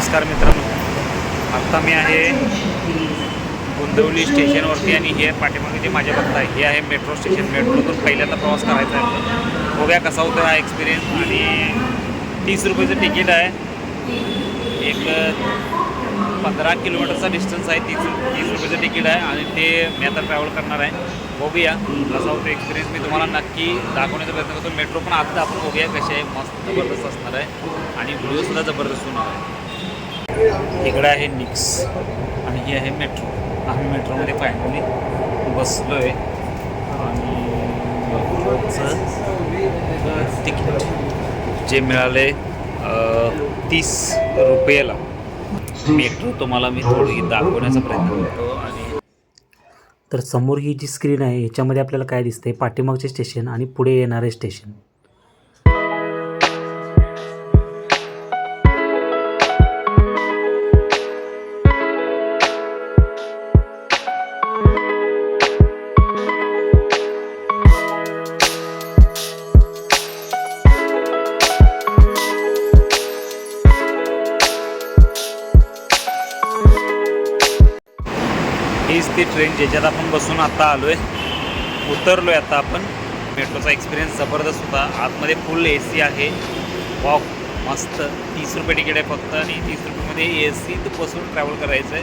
नमस्कार मित्रांनो. आत्ता मी आहे गोंदवली स्टेशनवरती आणि हे पाठीमागे जे माझ्या बघताय हे आहे मेट्रो स्टेशन. मेट्रोतून पहिल्यांदा प्रवास करायचा आहे. बघूया कसा होतो हा एक्सपिरियन्स आणि तीस रुपयाचं तिकीट आहे. एक पंधरा किलोमीटरचा डिस्टन्स आहे. तीस तीस रुपयाचं तिकीट आहे. आणि ते मी आता ट्रॅव्हल करणार आहे. बघूया कसा होतो एक्सपिरियन्स मी तुम्हाला नक्की दाखवण्याचा प्रयत्न करतो. मेट्रो पण आत्ता आपण बघूया कशी आहे. मस्त जबरदस्त असणार आहे. आणि व्हिडिओसुद्धा जबरदस्त होणार आहे. इकडं आहे निक्स आणि ही आहे मेट्रो. आम्ही मेट्रोमध्ये फायनली बसलो आहे आणि तिकीट जे मिळाले तीस रुपयाला. मेट्रो तुम्हाला मी थोडी दाखवण्याचा प्रयत्न करतो आणि तर समोर ही जी स्क्रीन आहे ह्याच्यामध्ये आपल्याला काय दिसतंय? पाठीमागचे स्टेशन आणि पुढे येणारे स्टेशन हीच ती ट्रेन ज्याच्यात आपण बसून आता आलो आहे उतरलो आहे आता आपण. मेट्रोचा एक्सपिरियन्स जबरदस्त होता. आतमध्ये फुल ए सी आहे. वॉक मस्त. तीस रुपये तिकीट आहे फक्त आणि तीस रुपयेमध्ये ए सीत बसून ट्रॅव्हल करायचं आहे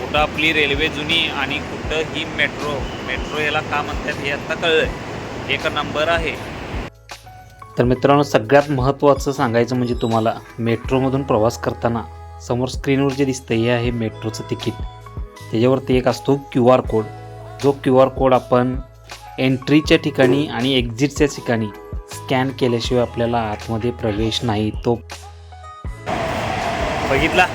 कुठं आपली रेल्वे जुनी आणि कुठं ही मेट्रो मेट्रो याला का म्हणतात हे आत्ता कळलं आहे एक नंबर आहे. तर मित्रांनो सगळ्यात महत्त्वाचं सांगायचं म्हणजे तुम्हाला मेट्रोमधून प्रवास करताना समोर स्क्रीनवर जे दिसतं हे आहे मेट्रोचं तिकीट. त्याच्यावरती एक असतो क्यू आर कोड. जो क्यू आर कोड आपण एंट्रीच्या ठिकाणी आणि एक्झिटच्या ठिकाणी स्कॅन केल्याशिवाय आपल्याला आतमध्ये प्रवेश नाही. तो बघितला?